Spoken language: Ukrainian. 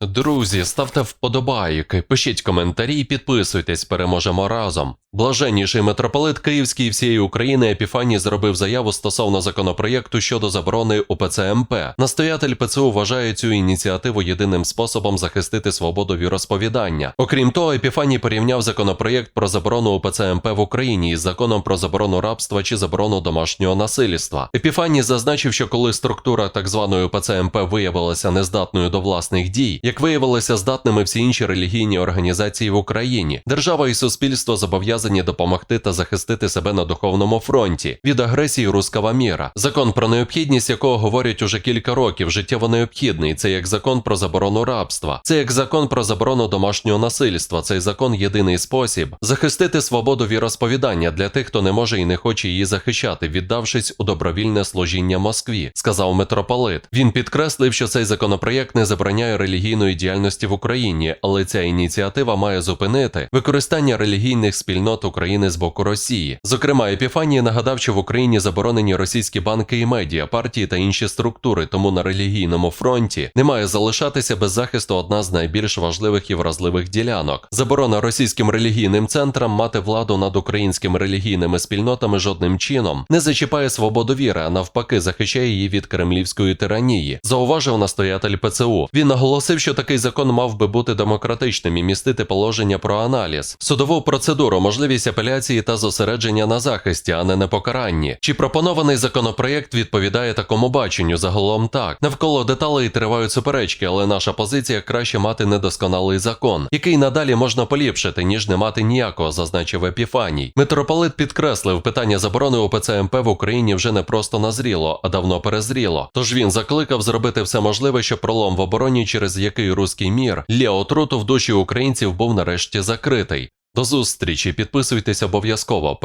Друзі, ставте вподобайки, пишіть коментарі і підписуйтесь, переможемо разом. Блаженніший митрополит Київський і всієї України Епіфаній зробив заяву стосовно законопроєкту щодо заборони УПЦ МП. Настоятель ПЦУ вважає цю ініціативу єдиним способом захистити свободу віросповідання. Окрім того, Епіфаній порівняв законопроєкт про заборону УПЦ МП в Україні із законом про заборону рабства чи заборону домашнього насильства. Епіфаній зазначив, що коли структура так званої УПЦ виявилася нездатною до власних дій, як виявилося здатними всі інші релігійні організації в Україні, держава і суспільство зобов'язані допомогти та захистити себе на духовному фронті від агресії рускава міра. Закон про необхідність якого говорять уже кілька років, життєво необхідний. Це як закон про заборону рабства, це як закон про заборону домашнього насильства. Цей закон єдиний спосіб захистити свободу віросповідання для тих, хто не може і не хоче її захищати, віддавшись у добровільне служіння Москві, сказав митрополит. Він підкреслив, що цей законопроєкт не забороняє релігійної діяльності в Україні, але ця ініціатива має зупинити використання релігійних спільнот України з боку Росії. Зокрема, Епіфаній нагадав, що в Україні заборонені російські банки і медіа, партії та інші структури, тому на релігійному фронті не має залишатися без захисту одна з найбільш важливих і вразливих ділянок. Заборона російським релігійним центрам мати владу над українськими релігійними спільнотами жодним чином не зачіпає свободу віри, а навпаки, захищає її від кремлівської тиранії. Зауважив настоятель ПЦУ. Він наголосив, що такий закон мав би бути демократичним і містити положення про аналіз, судову процедуру, можливість апеляції та зосередження на захисті, а не на покаранні. Чи пропонований законопроєкт відповідає такому баченню? Загалом так. Навколо деталей тривають суперечки, але наша позиція краще мати недосконалий закон, який надалі можна поліпшити, ніж не мати ніякого, зазначив Епіфаній. Митрополит підкреслив, питання заборони УПЦ МП в Україні вже не просто назріло, а давно перезріло. Тож він закликав зробити все можливе, щоб пролом в обороні, через який руський мір для отруту в душі українців був нарешті закритий. До зустрічі, підписуйтесь обов'язково.